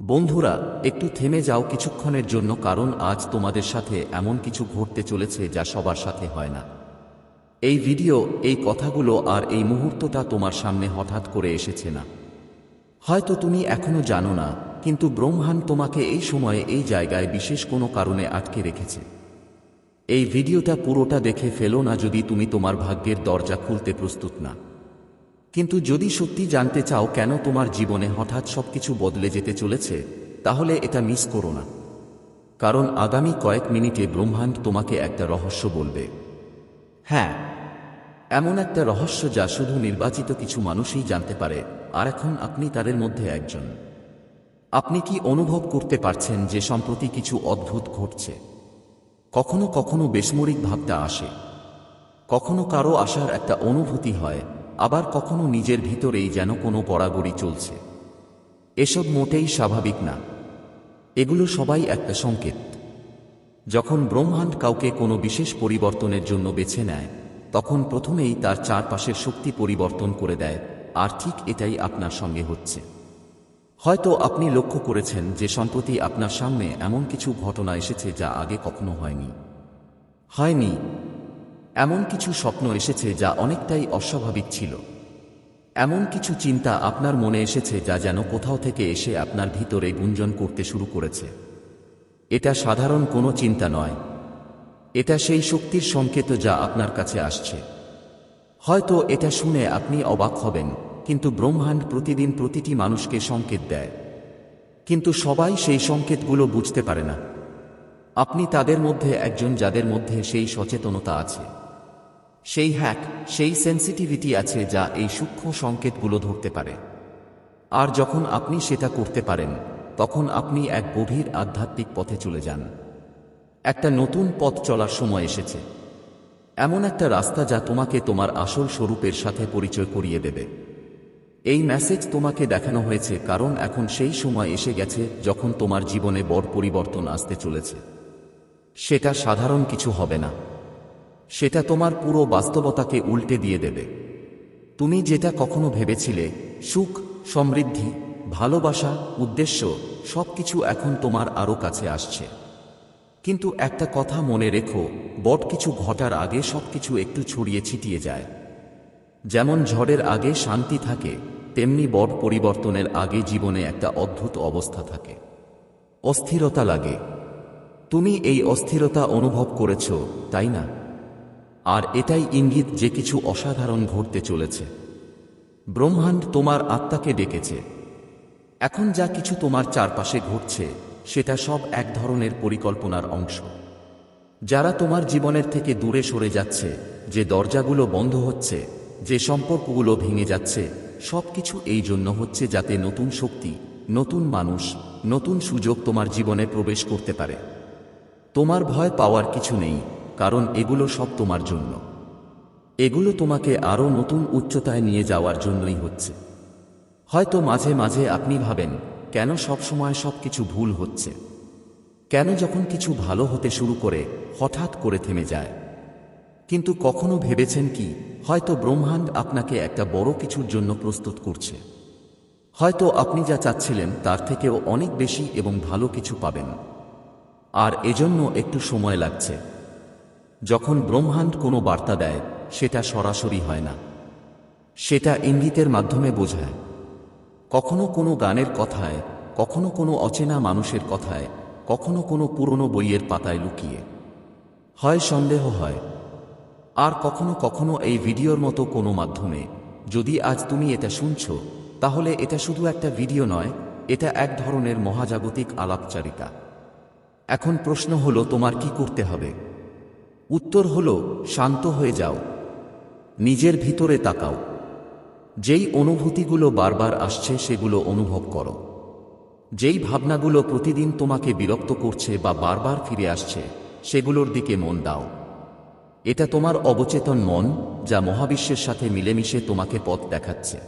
বন্ধুরা, একটু থেমে যাও কিছুক্ষণের জন্য কারণ আজ তোমাদের সাথে এমন কিছু ঘটতে চলেছে যা সবার সাথে হয় না। এই ভিডিও, এই কথাগুলো আর এই মুহূর্তটা তোমার সামনে হঠাৎ করে এসেছে না। হয়তো তুমি এখনও জানো না, কিন্তু ব্রহ্মাণ্ড তোমাকে এই সময়ে এই জায়গায় বিশেষ কোনো কারণে আটকে রেখেছে। এই ভিডিওটা পুরোটা দেখে ফেলো না যদি তুমি তোমার ভাগ্যের দরজা খুলতে প্রস্তুত না। কিন্তু যদি সত্যি জানতে চাও কেন তোমার জীবনে হঠাৎ সবকিছু বদলে যেতে চলেছে, তাহলে এটা মিস করো না। কারণ আগামী কয়েক মিনিটে ব্রহ্মাণ্ড তোমাকে একটা রহস্য বলবে। হ্যাঁ এমন একটা রহস্য যা শুধু নির্বাচিত কিছু মানুষই জানতে পারে, আর এখন আপনি তাদের মধ্যে একজন। আপনি কি অনুভব করতে পারছেন যে সম্প্রতি কিছু অদ্ভুত ঘটছে? কখনো কখনো বেসমরিক ভাবটা আসে। কখনো কারও আসার একটা অনুভূতি হয় আবার কখনো নিজের ভিতরেই যেন কোনো গড়াগড়ি চলছে। এসব মোটেই স্বাভাবিক না। এগুলো সবাই একটা সংকেত। যখন ব্রহ্মাণ্ড কাউকে কোনো বিশেষ পরিবর্তনের জন্য বেছে নেয়, তখন প্রথমেই তার চারপাশের শক্তি পরিবর্তন করে দেয়, আর ঠিক এটাই আপনার সঙ্গে হচ্ছে। হয়তো আপনি লক্ষ্য করেছেন যে সম্প্রতি আপনার সামনে এমন কিছু ঘটনা এসেছে যা আগে কখনো হয়নি। হয়নি। এমন কিছু স্বপ্ন এসেছে যা অনেকটাই অস্বাভাবিক ছিল। এমন কিছু চিন্তা আপনার মনে এসেছে যা যেন কোথাও থেকে এসে আপনার ভিতরে গুঞ্জন করতে শুরু করেছে। এটা সাধারণ কোনো চিন্তা নয়। এটা সেই শক্তির সংকেত যা আপনার কাছে আসছে। হয়তো এটা শুনে আপনি অবাক হবেন, কিন্তু ব্রহ্মাণ্ড প্রতিদিন প্রতিটি মানুষকে সংকেত দেয়। কিন্তু সবাই সেই সংকেতগুলো বুঝতে পারে না। আপনি তাদের মধ্যে একজন যাদের মধ্যে সেই সচেতনতা আছে। সেই হ্যাক সেই সেন্সিটিভিটি আছে যা এই সূক্ষ্ম সংকেতগুলো ধরতে পারে। আর যখন আপনি সেটা করতে পারেন, তখন আপনি এক গভীর আধ্যাত্মিক পথে চলে যান। একটা নতুন পথ চলার সময় এসেছে। এমন একটা রাস্তা যা তোমাকে তোমার আসল স্বরূপের সাথে পরিচয় করিয়ে দেবে। এই মেসেজ তোমাকে দেখানো হয়েছে কারণ এখন সেই সময় এসে গেছে যখন তোমার জীবনে বড় পরিবর্তন আসতে চলেছে। সেটা সাধারণ কিছু হবে না। সেটা তোমার পুরো বাস্তবতাকে উল্টে দিয়ে দেবে। তুমি যেটা কখনো ভেবেছিলে, সুখ, সমৃদ্ধি, ভালোবাসা, উদ্দেশ্য, সবকিছু এখন তোমার আরও কাছে আসছে। কিন্তু একটা কথা মনে রেখো, বট কিছু ঘটার আগে সবকিছু একটু ছড়িয়ে ছিটিয়ে যায়। যেমন ঝড়ের আগে শান্তি থাকে, তেমনি বট পরিবর্তনের আগে জীবনে একটা অদ্ভুত অবস্থা থাকে। অস্থিরতা লাগে। তুমি এই অস্থিরতা অনুভব করেছ, তাই না? আর এটাই ইঙ্গিত যে কিছু অসাধারণ ঘটতে চলেছে। ব্রহ্মাণ্ড তোমার আত্মাকে ডেকেছে। এখন যা কিছু তোমার চারপাশে ঘটছে, সেটা সব এক ধরনের পরিকল্পনার অংশ। যারা তোমার জীবনের থেকে দূরে সরে যাচ্ছে, যে দরজাগুলো বন্ধ হচ্ছে, যে সম্পর্কগুলো ভেঙে যাচ্ছে সব কিছু এই জন্য হচ্ছে যাতে নতুন শক্তি, নতুন মানুষ, নতুন সুযোগ তোমার জীবনে প্রবেশ করতে পারে। তোমার ভয় পাওয়ার কিছু নেই কারণ এগুলো সব তোমার জন্য। এগুলো তোমাকে আরও নতুন উচ্চতায় নিয়ে যাওয়ার জন্যই হচ্ছে। হয়তো মাঝে মাঝে আপনি ভাবেন, কেন সব সময় সব কিছু ভুল হচ্ছে? কেন যখন কিছু ভালো হতে শুরু করে, হঠাৎ করে থেমে যায়? কিন্তু কখনো ভেবেছেন কি, হয়তো ব্রহ্মাণ্ড আপনাকে একটা বড় কিছুর জন্য প্রস্তুত করছে। হয়তো আপনি যা চাচ্ছিলেন তার থেকেও অনেক বেশি এবং ভালো কিছু পাবেন। আর এজন্য একটু সময় লাগছে। যখন ব্রহ্মাণ্ড কোনো বার্তা দেয়, সেটা সরাসরি হয় না। সেটা ইঙ্গিতের মাধ্যমে বোঝায়। কখনো কোনো গানের কথায়, কখনো কোনো অচেনা মানুষের কথায়, কখনো কোনো পুরনো বইয়ের পাতায় লুকিয়ে। হয় সন্দেহ হয়। আর কখনো কখনো এই ভিডিওর মতো কোনো মাধ্যমে, যদি আজ তুমি এটা শুনছ, তাহলে এটা শুধু একটা ভিডিও নয়, এটা এক ধরনের মহাজাগতিক আলাপচারিতা। এখন প্রশ্ন হলো, তোমার কি করতে হবে? উত্তর হলো, শান্ত হয়ে যাও। নিজের ভিতরে তাকাও। যেই অনুভূতিগুলো বারবার আসছে, সেগুলো অনুভব করো। যেই ভাবনাগুলো প্রতিদিন তোমাকে বিরক্ত করছে বা বারবার ফিরে আসছে, সেগুলোর দিকে মন দাও। এটা তোমার অবচেতন মন, যা মহাবিশ্বের সাথে মিলেমিশে তোমাকে পথ দেখাচ্ছে।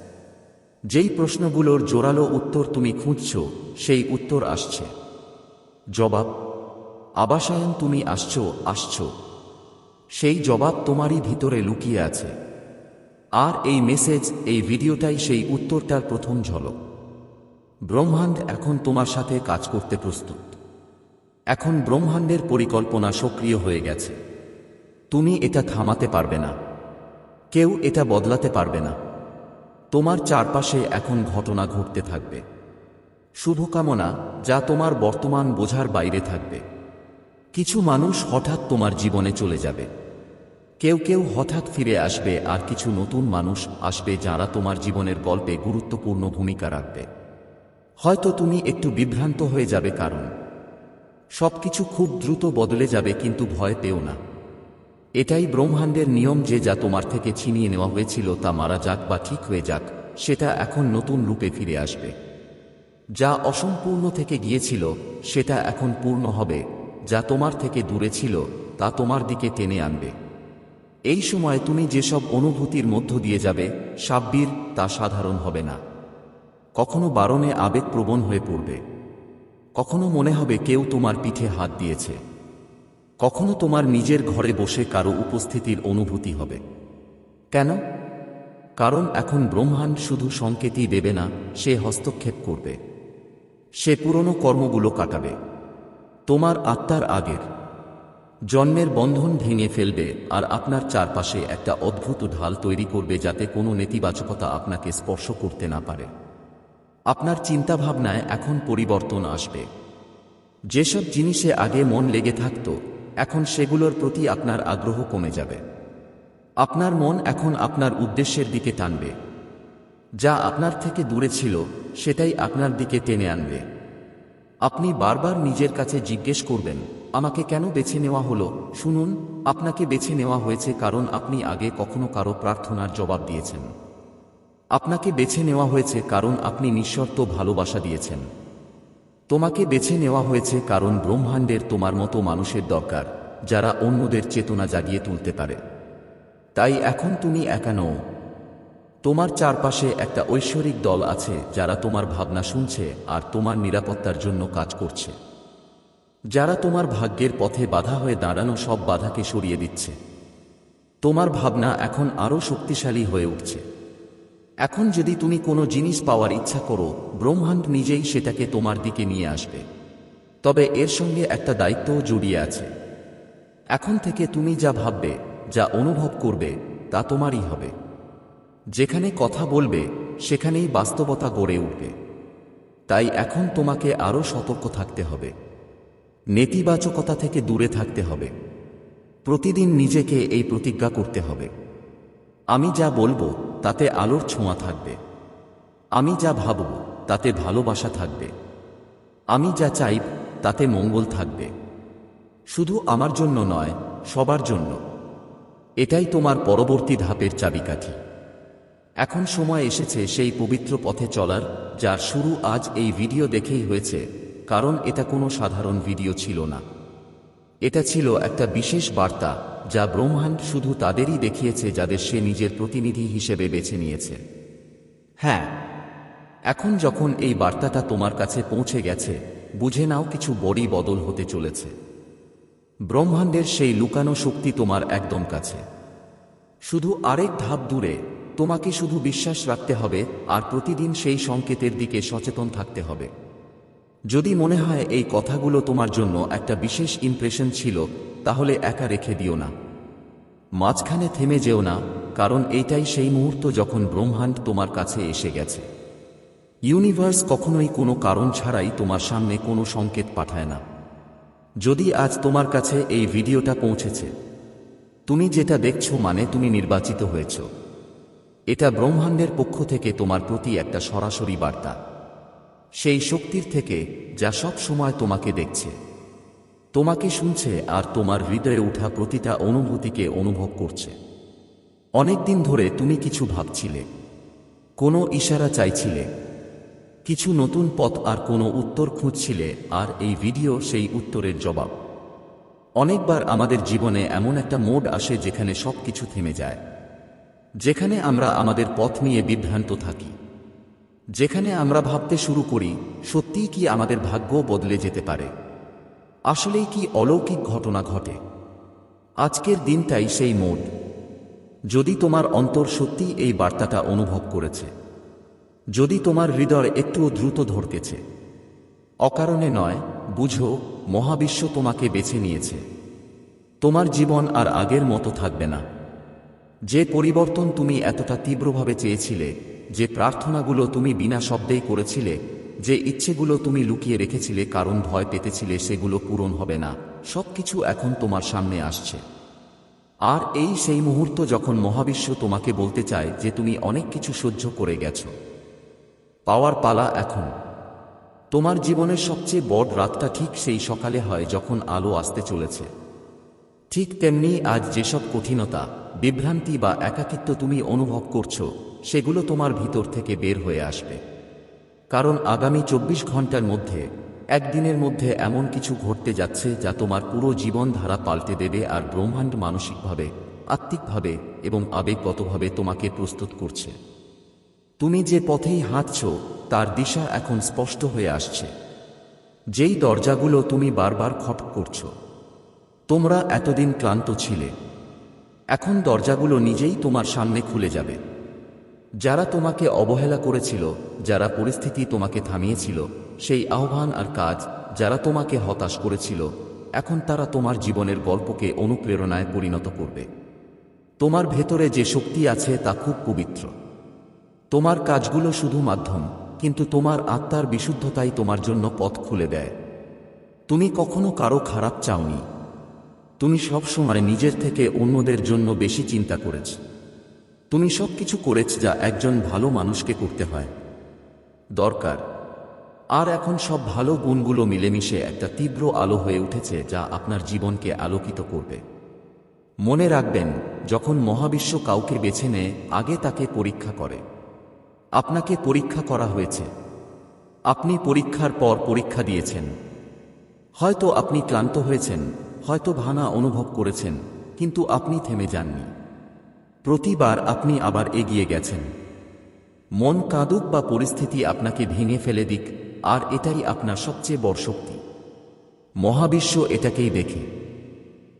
যেই প্রশ্নগুলোর জোরালো উত্তর তুমি খুঁজছ, সেই উত্তর আসছে। জবাব, আবাসায়ন তুমি আসছো আসছো। সেই জবাব তোমারই ভিতরে লুকিয়ে আছে। আর এই মেসেজ, এই ভিডিওটাই সেই উত্তরটার প্রথম ঝলক। ব্রহ্মাণ্ড এখন তোমার সাথে কাজ করতে প্রস্তুত। এখন ব্রহ্মাণ্ডের পরিকল্পনা সক্রিয় হয়ে গেছে। তুমি এটা থামাতে পারবে না। কেউ এটা বদলাতে পারবে না। তোমার চারপাশে এখন ঘটনা ঘটতে থাকবে। শুভকামনা, যা তোমার বর্তমান বোঝার বাইরে থাকবে। কিছু মানুষ হঠাৎ তোমার জীবনে চলে যাবে। কেউ কেউ হঠাৎ ফিরে আসবে আর কিছু নতুন মানুষ আসবে যারা তোমার জীবনের গল্পে গুরুত্বপূর্ণ ভূমিকা রাখবে। হয়তো তুমি একটু বিভ্রান্ত হয়ে যাবে কারণ সবকিছু খুব দ্রুত বদলে যাবে কিন্তু ভয় পেও না। এটাই ব্রহ্মাণ্ডের নিয়ম যে যা তোমার থেকে ছিনিয়ে নেওয়া হয়েছিল তা মারা যাক বা ঠিক হয়ে যাক, সেটা এখন নতুন রূপে ফিরে আসবে। যা অসম্পূর্ণ থেকে গিয়েছিল, সেটা এখন পূর্ণ হবে যা তোমার থেকে দূরে ছিল, তা তোমার দিকে টেনে আনবে। এই সময় তুমি যেসব অনুভূতির মধ্য দিয়ে যাবে, সাব্বির তা সাধারণ হবে না। কখনো বারণে আবেগপ্রবণ হয়ে পড়বে। কখনো মনে হবে কেউ তোমার পিঠে হাত দিয়েছে। কখনো তোমার নিজের ঘরে বসে কারও উপস্থিতির অনুভূতি হবে। কেন? কারণ এখন ব্রহ্মাণ্ড শুধু সংকেতই দেবে না, সে হস্তক্ষেপ করবে। সে পুরনো কর্মগুলো কাটাবে। তোমার আত্মার আগের। জন্মের বন্ধন ভেঙে ফেলবে আর আপনার চারপাশে একটা অদ্ভুত ঢাল তৈরি করবে যাতে কোনো নেতিবাচকতা আপনাকে স্পর্শ করতে না পারে। আপনার চিন্তাভাবনায় এখন পরিবর্তন আসবে। যেসব জিনিসে আগে মন লেগে থাকত, এখন সেগুলোর প্রতি আপনার আগ্রহ কমে যাবে। আপনার মন এখন আপনার উদ্দেশ্যের দিকে টানবে। যা আপনার থেকে দূরে ছিল, সেটাই আপনার দিকে টেনে আনবে। আপনি বারবার নিজের কাছে জিজ্ঞেস করবেন, আমাকে কেন বেছে নেওয়া হলো? শুনুন, আপনাকে বেছে নেওয়া হয়েছে কারণ আপনি আগে কখনো কারও প্রার্থনার জবাব দিয়েছেন। আপনাকে বেছে নেওয়া হয়েছে কারণ আপনি নিঃশর্ত ভালোবাসা দিয়েছেন। তোমাকে বেছে নেওয়া হয়েছে কারণ ব্রহ্মাণ্ডের তোমার মতো মানুষের দরকার, যারা অন্যদের চেতনা জাগিয়ে তুলতে পারে। তাই এখন তুমি একা নও তোমার চারপাশে একটা ঐশ্বরিক দল আছে যারা তোমার ভাবনা শুনছে আর তোমার নিরাপত্তার জন্য কাজ করছে। যারা তোমার ভাগ্যের পথে বাধা হয়ে দাঁড়ানো সব বাধাকে সরিয়ে দিচ্ছে। তোমার ভাবনা এখন আরও শক্তিশালী হয়ে উঠছে। এখন যদি তুমি কোনো জিনিস পাওয়ার ইচ্ছা করো, ব্রহ্মাণ্ড নিজেই সেটাকে তোমার দিকে নিয়ে আসবে। তবে এর সঙ্গে একটা দায়িত্বও জড়িয়ে আছে। এখন থেকে তুমি যা ভাববে, যা অনুভব করবে, তা তোমারই হবে। যেখানে কথা বলবে, সেখানেই বাস্তবতা গড়ে উঠবে। তাই এখন তোমাকে আরও সতর্ক থাকতে হবে। নেতিবাচকতা থেকে দূরে থাকতে হবে। প্রতিদিন নিজেকে এই প্রতিজ্ঞা করতে হবে। আমি যা বলব, তাতে আলোর ছোঁয়া থাকবে। আমি যা ভাবব, তাতে ভালোবাসা থাকবে। আমি যা চাইব তাতে মঙ্গল থাকবে। শুধু আমার জন্য নয়, সবার জন্য। এটাই তোমার পরবর্তী ধাপের চাবিকাঠি। এখন সময় এসেছে সেই পবিত্র পথে চলার, যার শুরু আজ এই ভিডিও দেখেই হয়েছে, কারণ এটা কোনো সাধারণ ভিডিও ছিল না। এটা ছিল একটা বিশেষ বার্তা, যা ব্রহ্মাণ্ড শুধু তাদেরই দেখিয়েছে যাদের সে নিজের প্রতিনিধি হিসেবে বেছে নিয়েছে। হ্যাঁ এখন যখন এই বার্তাটা তোমার কাছে পৌঁছে গেছে, বুঝে নাও কিছু বড়ই বদল হতে চলেছে। ব্রহ্মাণ্ডের সেই লুকানো শক্তি তোমার একদম কাছে। শুধু আরেক ধাপ দূরে তোমাকে শুধু বিশ্বাস রাখতে হবে, আর প্রতিদিন সেই সংকেতের দিকে সচেতন থাকতে হবে। যদি মনে হয় এই কথাগুলো তোমার জন্য একটা বিশেষ ইমপ্রেশন ছিল, তাহলে একা রেখে দিও না। মাঝখানে থেমে যেও না, কারণ এইটাই সেই মুহূর্ত যখন ব্রহ্মাণ্ড তোমার কাছে এসে গেছে। ইউনিভার্স কখনোই কোনো কারণ ছাড়াই তোমার সামনে কোনো সংকেত পাঠায় না। যদি আজ তোমার কাছে এই ভিডিওটা পৌঁছেছে, তুমি যেটা দেখছ মানে তুমি নির্বাচিত হয়েছ। এটা ব্রহ্মাণ্ডের পক্ষ থেকে তোমার প্রতি একটা সরাসরি বার্তা। সেই শক্তির থেকে যা সব সময় তোমাকে দেখছে। তোমাকে শুনছে আর তোমার হৃদয়ে ওঠা প্রতিটা অনুভূতিকে অনুভব করছে। অনেকদিন ধরে তুমি কিছু ভাবছিলে, কোনো ইশারা চাইছিলে, কিছু নতুন পথ আর কোনো উত্তর খুঁজছিলে আর এই ভিডিও সেই উত্তরের জবাব। অনেকবার আমাদের জীবনে এমন একটা মোড আসে যেখানে সব কিছু থেমে যায়। যেখানে আমরা আমাদের পথ নিয়ে বিভ্রান্ত থাকি, যেখানে আমরা ভাবতে শুরু করি, সত্যিই কি আমাদের ভাগ্য বদলে যেতে পারে? আসলেই কি অলৌকিক ঘটনা ঘটে? আজকের দিনটাই সেই মোড। যদি তোমার অন্তর সত্যিই এই বার্তাটা অনুভব করেছে, যদি তোমার হৃদয় একটুও দ্রুত ধরতেছে, অকারণে নয়, বুঝো, মহাবিশ্ব তোমাকে বেছে নিয়েছে। তোমার জীবন আর আগের মতো থাকবে না। যে পরিবর্তন তুমি এতটা তীব্রভাবে চেয়েছিলে, যে প্রার্থনাগুলো তুমি বিনা শব্দেই করেছিলে, যে ইচ্ছেগুলো তুমি লুকিয়ে রেখেছিলে, কারণ ভয় পেতেছিলে, সেগুলো পূরণ হবে না, সবকিছু এখন তোমার সামনে আসছে। আর এই সেই মুহূর্ত যখন মহাবিশ্ব তোমাকে বলতে চায় যে তুমি অনেক কিছু সহ্য করে গেছো। পাওয়ার পালা এখন। তোমার জীবনের সবচেয়ে বড় রাতটা ঠিক সেই সকালে হয় যখন আলো আসতে চলেছে। ঠিক তেমনি আজ যেসব কঠিনতা বিভ্রান্তি বা একাকিত্ব তুমি অনুভব করছ, সেগুলো তোমার ভিতর থেকে বের হয়ে আসবে। কারণ আগামী চব্বিশ ঘণ্টার মধ্যে, একদিনের মধ্যে এমন কিছু ঘটতে যাচ্ছে যা তোমার পুরো জীবনধারা পাল্টে দেবে আর ব্রহ্মাণ্ড মানসিকভাবে, আত্মিকভাবে এবং আবেগগতভাবে তোমাকে প্রস্তুত করছে। তুমি যে পথেই হাঁটছ, তার দিশা এখন স্পষ্ট হয়ে আসছে। যেই দরজাগুলো তুমি বারবার খট করছ, তোমরা এতদিন ক্লান্ত ছিলে এখন দরজাগুলো নিজেই তোমার সামনে খুলে যাবে। যারা তোমাকে অবহেলা করেছিল, যারা পরিস্থিতি তোমাকে থামিয়েছিল, সেই আহ্বান আর কাজ যারা তোমাকে হতাশ করেছিল, এখন তারা তোমার জীবনের গল্পকে অনুপ্রেরণায় পরিণত করবে। তোমার ভেতরে যে শক্তি আছে তা খুব পবিত্র। তোমার কাজগুলো শুধু মাধ্যম, কিন্তু তোমার আত্মার বিশুদ্ধতাই তোমার জন্য পথ খুলে দেয়। তুমি কখনো কারও খারাপ চাওনি। তুমি সবসময় নিজের থেকে অন্যদের জন্য বেশি চিন্তা করেছ। তুমি সব কিছু করেছ যা একজন ভালো মানুষকে করতে হয়। দরকার। আর এখন সব ভালো গুণগুলো মিলেমিশে একটা তীব্র আলো হয়ে উঠেছে যা আপনার জীবনকে আলোকিত করবে। মনে রাখবেন, যখন মহাবিশ্ব কাউকে বেছে নেয়, আগে তাকে পরীক্ষা করে। আপনাকে পরীক্ষা করা হয়েছে। আপনি পরীক্ষার পর পরীক্ষা দিয়েছেন। হয়তো আপনি ক্লান্ত হয়েছেন। হয়তো ভানা অনুভব করেছেন, কিন্তু আপনি থেমে যাননি। প্রতিবার আপনি আবার এগিয়ে গেছেন। মন কাঁদুক বা পরিস্থিতি আপনাকে ভেঙে ফেলে দিক, আর এটাই আপনার সবচেয়ে বড় শক্তি। মহাবিশ্ব এটাকেই দেখে।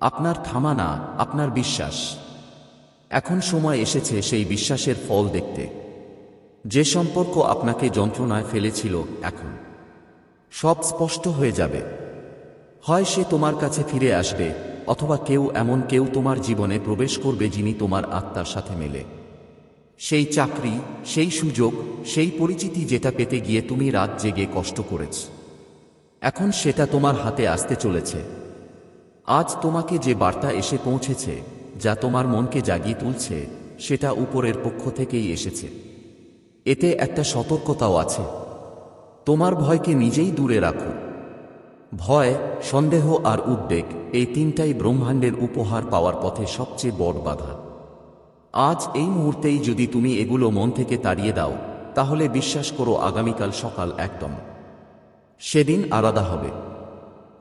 আপনার থামা না, আপনার বিশ্বাস। এখন সময় এসেছে সেই বিশ্বাসের ফল দেখতে। যে সম্পর্ক আপনাকে যন্ত্রণায় ফেলেছিল এখন, সব স্পষ্ট হয়ে যাবে। হয় সে তোমার কাছে ফিরে আসবে, অথবা কেউ এমন কেউ তোমার জীবনে প্রবেশ করবে যিনি তোমার আত্মার সাথে মেলে। সেই চাকরি, সেই সুযোগ, সেই পরিচিতি যেটা পেতে গিয়ে তুমি রাত জেগে কষ্ট করেছ। এখন সেটা তোমার হাতে আসতে চলেছে। আজ তোমাকে যে বার্তা এসে পৌঁছেছে, যা তোমার মনকে জাগিয়ে তুলছে, সেটা উপরের পক্ষ থেকেই এসেছে। এতে একটা সতর্কতাও আছে। তোমার ভয়কে নিজেই দূরে রাখো। ভয়, সন্দেহ আর উদ্বেগ এই তিনটাই ব্রহ্মাণ্ডের উপহার পাওয়ার পথে সবচেয়ে বড় বাধা। আজ এই মুহূর্তেই যদি তুমি এগুলো মন থেকে তাড়িয়ে দাও, তাহলে বিশ্বাস করো আগামীকাল সকাল একদম। সেদিন আলাদা হবে।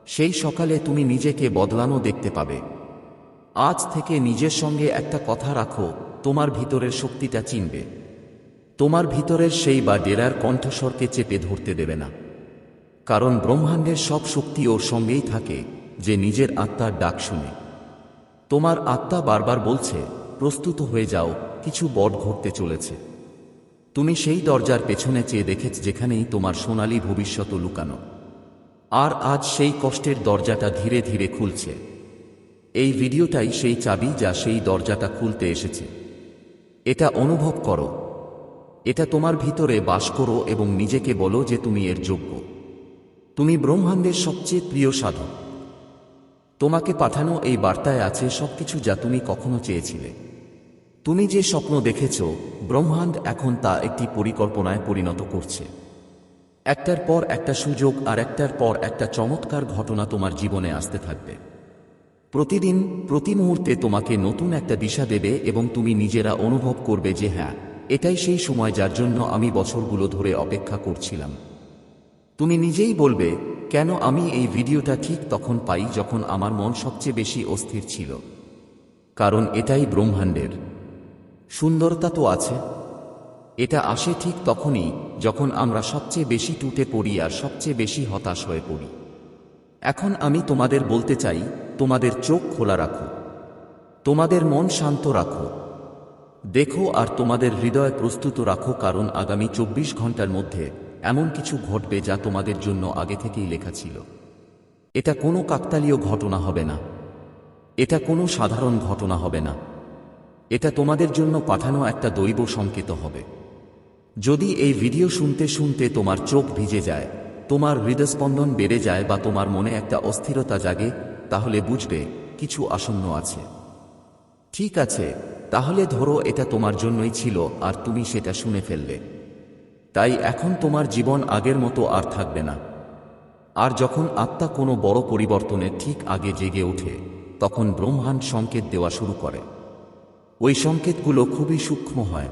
সেই সকালে তুমি নিজেকে বদলানো দেখতে পাবে। আজ থেকে নিজের সঙ্গে একটা কথা রাখো, তোমার ভিতরের শক্তিটা চিনবে। তোমার ভিতরের সেই বা ডেরার কণ্ঠস্বরকে চেপে ধরতে দেবে না। কারণ ব্রহ্মাণ্ডের সব শক্তি ওর সঙ্গেই থাকে, যে নিজের আত্মার ডাক শুনে। তোমার আত্মা বারবার বলছে, প্রস্তুত হয়ে যাও, কিছু বট ঘটতে চলেছে। তুমি সেই দরজার পেছনে চেয়ে দেখেছ যেখানেই তোমার সোনালী ভবিষ্যৎ লুকানো। আর আজ সেই কষ্টের দরজাটা ধীরে ধীরে খুলছে। এই ভিডিওটাই সেই চাবি যা সেই দরজাটা খুলতে এসেছে। এটা অনুভব করো। এটা তোমার ভিতরে বাস করো এবং নিজেকে বলো যে তুমি এর যোগ্য। তুমি ব্রহ্মাণ্ডের সবচেয়ে প্রিয় সাধক। তোমাকে পাঠানো এই বার্তায় আছে সবকিছু যা তুমি কখনো চেয়েছিলে। তুমি যে স্বপ্ন দেখেছ, ব্রহ্মাণ্ড এখন তা একটি পরিকল্পনায় পরিণত করছে। একটার পর একটা সুযোগ আর একটার পর একটা চমৎকার ঘটনা তোমার জীবনে আসতে থাকবে। প্রতিদিন, প্রতি মুহূর্তে তোমাকে নতুন একটা দিশা দেবে এবং তুমি নিজেরা অনুভব করবে যে হ্যাঁ এটাই সেই সময় যার জন্য আমি বছরগুলো ধরে অপেক্ষা করছিলাম। তুমি নিজেই বলবে, কেন আমি এই ভিডিওটা ঠিক তখন পাই যখন আমার মন সবচেয়ে বেশি অস্থির ছিল। কারণ এটাই ব্রহ্মাণ্ডের। সুন্দরতা তো আছে। এটা আসে ঠিক তখনই যখন আমরা সবচেয়ে বেশি টুটে পড়ি আর সবচেয়ে বেশি হতাশ হয়ে পড়ি। এখন আমি তোমাদের বলতে চাই, তোমাদের চোখ খোলা রাখো। তোমাদের মন শান্ত রাখো। দেখো আর তোমাদের হৃদয় প্রস্তুত রাখো কারণ আগামী চব্বিশ ঘণ্টার মধ্যে এমন কিছু ঘটবে যা তোমাদের জন্য আগে থেকেই লেখা ছিল। এটা কোনো কাকতালীয় ঘটনা হবে না। এটা কোনো সাধারণ ঘটনা হবে না। এটা তোমাদের জন্য পাঠানো একটা দৈব সংকেত হবে। যদি এই ভিডিও শুনতে শুনতে তোমার চোখ ভিজে যায়, তোমার হৃদস্পন্দন বেড়ে যায় বা তোমার মনে একটা অস্থিরতা জাগে, তাহলে বুঝবে কিছু আসন্ন আছে। ঠিক আছে, তাহলে ধরো এটা তোমার জন্যই ছিল আর তুমি সেটা শুনে ফেললে। তাই এখন তোমার জীবন আগের মতো আর থাকবে না। আর যখন আত্মা কোনো বড় পরিবর্তনের ঠিক আগে জেগে ওঠে, তখন ব্রহ্মাণ্ড সংকেত দেওয়া শুরু করে। ওই সংকেতগুলো খুবই সূক্ষ্ম হয়।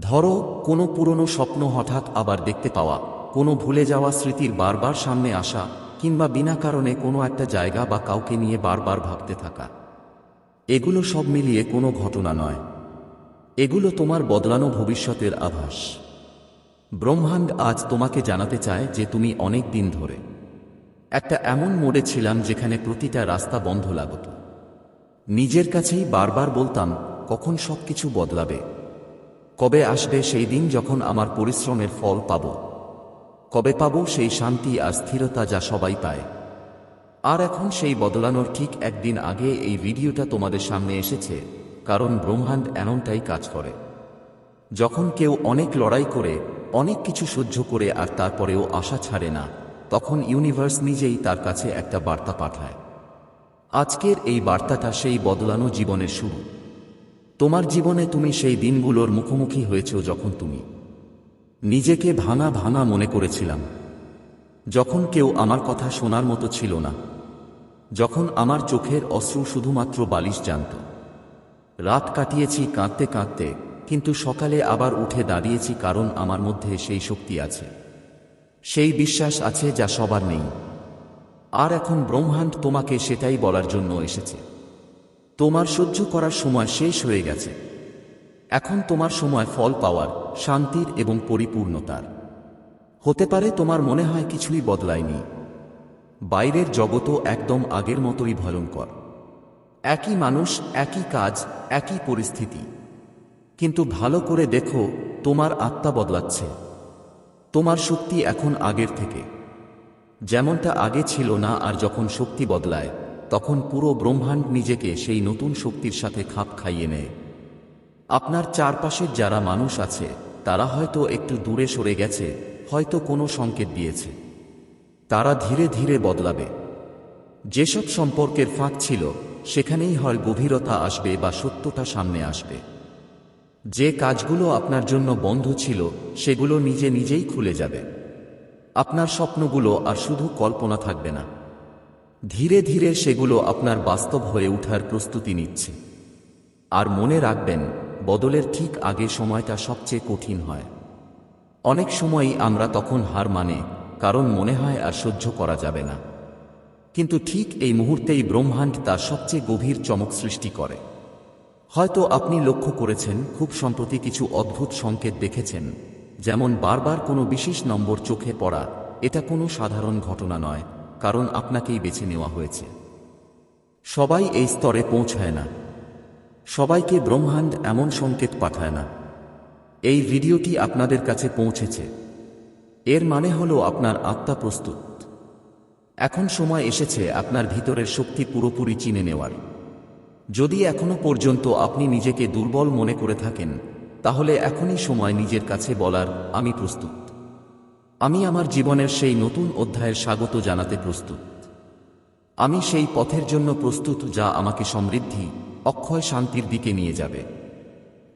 ধরো, কোনো পুরনো স্বপ্ন হঠাৎ আবার দেখতে পাওয়া, কোনো ভুলে যাওয়া স্মৃতির বারবার সামনে আসা, কিংবা বিনা কারণে কোনো একটা জায়গা বা কাউকে নিয়ে বারবার ভাবতে থাকা। এগুলো সব মিলিয়ে কোনো ঘটনা নয়। এগুলো তোমার বদলানো ভবিষ্যতের আভাস। ব্রহ্মাণ্ড আজ তোমাকে জানাতে চায় যে তুমি অনেক দিন ধরে। একটা এমন মোড়ে ছিলাম যেখানে প্রতিটা রাস্তা বন্ধ লাগত। নিজের কাছেই বারবার বলতাম, কখন সব কিছু বদলাবে? কবে আসবে সেই দিন যখন আমার পরিশ্রমের ফল পাব? কবে পাব সেই শান্তি আর স্থিরতা যা সবাই পায়? আর এখন সেই বদলানোর ঠিক একদিন আগে এই ভিডিওটা তোমাদের সামনে এসেছে, কারণ ব্রহ্মাণ্ড এমনটাই কাজ করে। যখন কেউ অনেক লড়াই করে অনেক কিছু সহ্য করে আর তারপরেও আশা ছাড়ে না। তখন ইউনিভার্স নিজেই তার কাছে একটা বার্তা পাঠায়। আজকের এই বার্তাটা সেই বদলানো জীবনের শুরু। তোমার জীবনে তুমি সেই দিনগুলোর মুখোমুখি হয়েছ যখন তুমি। নিজেকে ভাঙা ভাঙা মনে করেছিলাম। যখন কেউ আমার কথা শোনার মতো ছিল না। যখন আমার চোখের অশ্রু শুধুমাত্র বালিশ জানত। রাত কাটিয়েছি কাঁদতে কাঁদতে কিন্তু সকালে আবার উঠে দাঁড়িয়েছি কারণ আমার মধ্যে সেই শক্তি আছে। সেই বিশ্বাস আছে যা সবার নেই। আর এখন ব্রহ্মাণ্ড তোমাকে সেটাই বলার জন্য এসেছে। তোমার সহ্য করার সময় শেষ হয়ে গেছে। এখন তোমার সময় ফল পাওয়ার, শান্তির এবং পরিপূর্ণতার। হতে পারে তোমার মনে হয় কিছুই বদলায়নি। বাইরের জগতও একদম আগের মতোই ভয়ঙ্কর। একই মানুষ, একই কাজ, একই পরিস্থিতি। কিন্তু ভালো করে দেখো, তোমার আত্মা বদলাচ্ছে। তোমার শক্তি এখন আগের থেকে। যেমনটা আগে ছিল না, আর যখন শক্তি বদলায়, তখন পুরো ব্রহ্মাণ্ড নিজেকে সেই নতুন শক্তির সাথে খাপ খাইয়ে নেয়। আপনার চারপাশের যারা মানুষ আছে, তারা হয়তো একটু দূরে সরে গেছে, হয়তো কোনো সংকেত দিয়েছে। তারা ধীরে ধীরে বদলাবে। যেসব সম্পর্কের ফাঁক ছিল, সেখানেই হয় গভীরতা আসবে বা সত্যটা সামনে আসবে। যে কাজগুলো আপনার জন্য বন্ধ ছিল, সেগুলো নিজে নিজেই খুলে যাবে। আপনার স্বপ্নগুলো আর শুধু কল্পনা থাকবে না। ধীরে ধীরে সেগুলো আপনার বাস্তব হয়ে ওঠার প্রস্তুতি নিচ্ছে। আর মনে রাখবেন, বদলের ঠিক আগে সময়টা সবচেয়ে কঠিন হয়। অনেক সময়ই আমরা তখন হার মানে কারণ মনে হয় আর সহ্য করা যাবে না। কিন্তু ঠিক এই মুহূর্তেই ব্রহ্মাণ্ড তার সবচেয়ে গভীর চমক সৃষ্টি করে। হয়তো আপনি লক্ষ্য করেছেন, খুব সম্প্রতি কিছু অদ্ভুত সংকেত দেখেছেন, যেমন বারবার কোনো বিশেষ নম্বর চোখে পড়া, এটা কোনো সাধারণ ঘটনা নয়, কারণ আপনাকেই বেছে নেওয়া হয়েছে। সবাই এই স্তরে পৌঁছায় না। সবাইকে ব্রহ্মাণ্ড এমন সংকেত পাঠায় না। এই ভিডিওটি আপনাদের কাছে পৌঁছেছে। এর মানে হলো আপনার আত্মা প্রস্তুত। এখন সময় এসেছে আপনার ভিতরের শক্তি পুরোপুরি চিনে নেওয়ার। যদি এখনও পর্যন্ত আপনি নিজেকে দুর্বল মনে করে থাকেন, তাহলে এখনই সময় নিজের কাছে বলার, আমি প্রস্তুত। আমি আমার জীবনের সেই নতুন অধ্যায়ের স্বাগত জানাতে প্রস্তুত। আমি সেই পথের জন্য প্রস্তুত যা আমাকে সমৃদ্ধি, অক্ষয় শান্তির দিকে নিয়ে যাবে।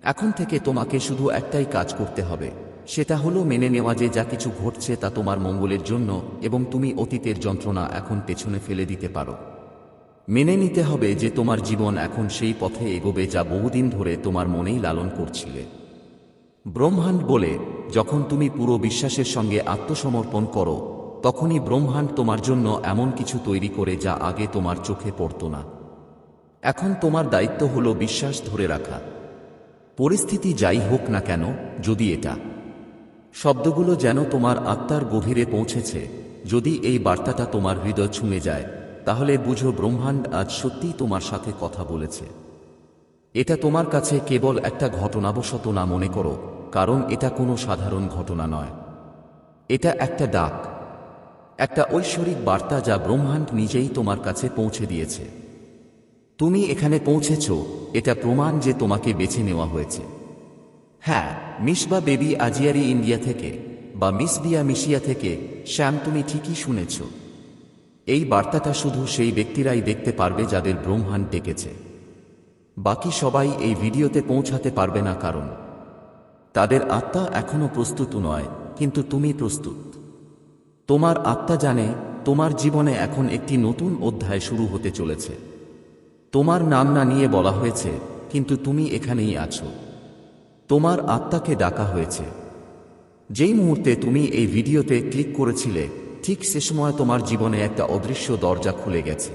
এখন থেকে তোমাকে শুধু একটাই কাজ করতে হবে, সেটা হলো মেনে নেওয়া যে যা কিছু ঘটছে তা তোমার মঙ্গলের জন্য এবং তুমি অতীতের যন্ত্রণা এখন পেছনে ফেলে দিতে পারো। মেনে নিতে হবে যে তোমার জীবন এখন সেই পথে এগোবে যা বহুদিন ধরে তোমার মনেই লালন করছিলে। ব্রহ্মাণ্ড বলে, যখন তুমি পুরো বিশ্বাসের সঙ্গে আত্মসমর্পণ করো, তখনই ব্রহ্মাণ্ড তোমার জন্য এমন কিছু তৈরি করে যা আগে তোমার চোখে পড়ত না। এখন তোমার দায়িত্ব হল বিশ্বাস ধরে রাখা। পরিস্থিতি যাই হোক না কেন, যদি এটা। শব্দগুলো যেন তোমার আত্মার গভীরে পৌঁছেছে, যদি এই বার্তাটা তোমার হৃদয় ছুঁয়ে যায়। তাহলে বুঝো ব্রহ্মাণ্ড আজ সত্যিই তোমার সাথে কথা বলেছে। এটা তোমার কাছে কেবল একটা ঘটনাবশত না মনে করো, কারণ এটা কোনো সাধারণ ঘটনা নয়। এটা একটা ডাক, একটা ঐশ্বরিক বার্তা যা ব্রহ্মাণ্ড নিজেই তোমার কাছে পৌঁছে দিয়েছে। তুমি এখানে পৌঁছেছ, এটা প্রমাণ যে তোমাকে বেছে নেওয়া হয়েছে। হ্যাঁ মিস বা বেবি আজিয়ারি ইন্ডিয়া থেকে, বা মিস বিয়া মিশিয়া থেকে, শ্যাম তুমি ঠিকই শুনেছ। এই বার্তাটা শুধু সেই ব্যক্তিরাই দেখতে পারবে যাদের ব্রহ্মাণ্ড ডেকেছে। বাকি সবাই এই ভিডিওতে পৌঁছাতে পারবে না কারণ। তাদের আত্মা এখনও প্রস্তুত নয়, কিন্তু তুমি প্রস্তুত। তোমার আত্মা জানে, তোমার জীবনে এখন একটি নতুন অধ্যায় শুরু হতে চলেছে। তোমার নাম না নিয়ে বলা হয়েছে, কিন্তু তুমি এখানেই আছো। তোমার আত্মাকে ডাকা হয়েছে। যেই মুহূর্তে তুমি এই ভিডিওতে ক্লিক করেছিলে ঠিক সে সময় তোমার জীবনে একটা অদৃশ্য দরজা খুলে গেছে।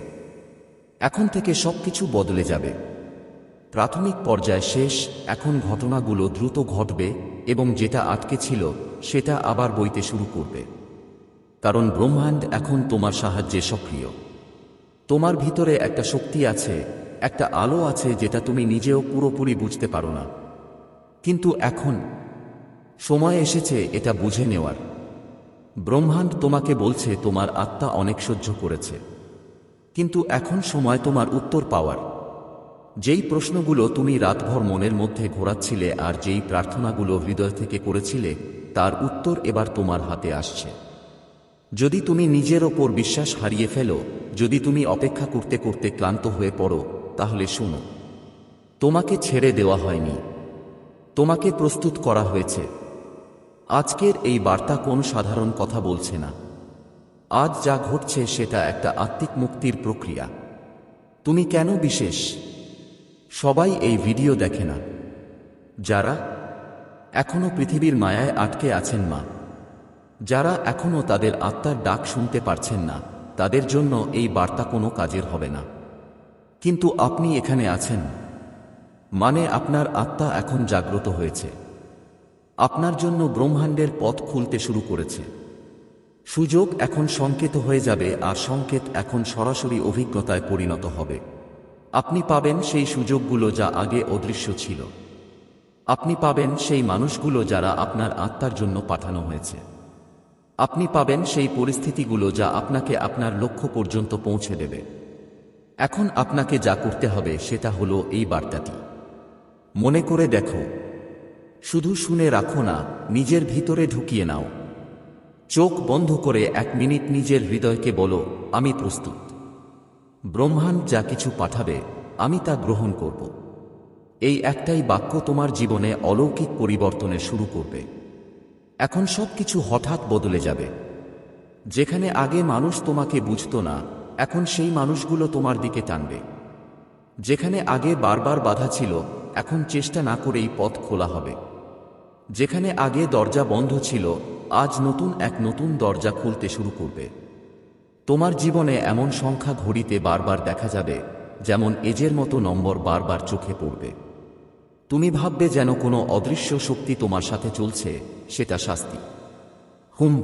এখন থেকে সবকিছু বদলে যাবে। প্রাথমিক পর্যায় শেষ, এখন ঘটনাগুলো দ্রুত ঘটবে এবং যেটা আটকে ছিল, সেটা আবার বইতে শুরু করবে। কারণ ব্রহ্মাণ্ড এখন তোমার সাহায্যে সক্রিয়। তোমার ভিতরে একটা শক্তি আছে, একটা আলো আছে যেটা তুমি নিজেও পুরোপুরি বুঝতে পারো না। কিন্তু এখন সময় এসেছে এটা বুঝে নেওয়ার। ব্রহ্মাণ্ড তোমাকে বলছে তোমার আত্মা অনেক সহ্য করেছে। কিন্তু এখন সময় তোমার উত্তর পাওয়ার। যেই প্রশ্নগুলো তুমি রাতভর মনের মধ্যে ঘোরাচ্ছিলে আর যেই প্রার্থনাগুলো হৃদয় থেকে করেছিলে, তার উত্তর এবার তোমার হাতে আসছে। যদি তুমি নিজের ওপর বিশ্বাস হারিয়ে ফেলো, যদি তুমি অপেক্ষা করতে করতে ক্লান্ত হয়ে পড়ো, তাহলে শুনো, তোমাকে ছেড়ে দেওয়া হয়নি। তোমাকে প্রস্তুত করা হয়েছে। আজকের এই বার্তা কোন সাধারণ কথা বলছে না। আজ যা ঘটছে সেটা একটা আত্মিক মুক্তির প্রক্রিয়া। তুমি কেন বিশেষ? সবাই এই ভিডিও দেখে না। যারা এখনও পৃথিবীর মায়ায় আটকে আছেন মা। যারা এখনও তাদের আত্মার ডাক শুনতে পারছেন না, তাদের জন্য এই বার্তা কোনো কাজের হবে না। কিন্তু আপনি এখানে আছেন। মানে আপনার আত্মা এখন জাগ্রত হয়েছে। আপনার জন্য ব্রহ্মাণ্ডের পথ খুলতে শুরু করেছে। সুযোগ এখন সংকেত হয়ে যাবে আর সংকেত এখন সরাসরি অভিজ্ঞতায় পরিণত হবে। আপনি পাবেন সেই সুযোগগুলো যা আগে অদৃশ্য ছিল। আপনি পাবেন সেই মানুষগুলো যারা আপনার আত্মার জন্য পাঠানো হয়েছে। আপনি পাবেন সেই পরিস্থিতিগুলো যা আপনাকে আপনার লক্ষ্য পর্যন্ত পৌঁছে দেবে। এখন আপনাকে যা করতে হবে সেটা হলো এই বার্তাটি। মনে করে দেখো শুধু শুনে রাখো না, নিজের ভিতরে ঢুকিয়ে নাও। চোখ বন্ধ করে এক মিনিট নিজের হৃদয়কে বলো, আমি প্রস্তুত। ব্রহ্মাণ্ড যা কিছু পাঠাবে, আমি তা গ্রহণ করব। এই একটাই বাক্য তোমার জীবনে অলৌকিক পরিবর্তনে শুরু করবে। এখন সব কিছু হঠাৎ বদলে যাবে। যেখানে আগে মানুষ তোমাকে বুঝত না, এখন সেই মানুষগুলো তোমার দিকে টানবে। যেখানে আগে বারবার বাধা ছিল এখন চেষ্টা না করেই পথ খোলা হবে। যেখানে আগে দরজা বন্ধ ছিল, আজ নতুন এক নতুন দরজা খুলতে শুরু করবে। তোমার জীবনে এমন সংখ্যা ঘড়িতে বারবার দেখা যাবে, যেমন এজের মতো নম্বর বারবার চোখে পড়বে। তুমি ভাববে যেন কোনো অদৃশ্য শক্তি তোমার সাথে চলছে, সেটা শাস্তি। হুম।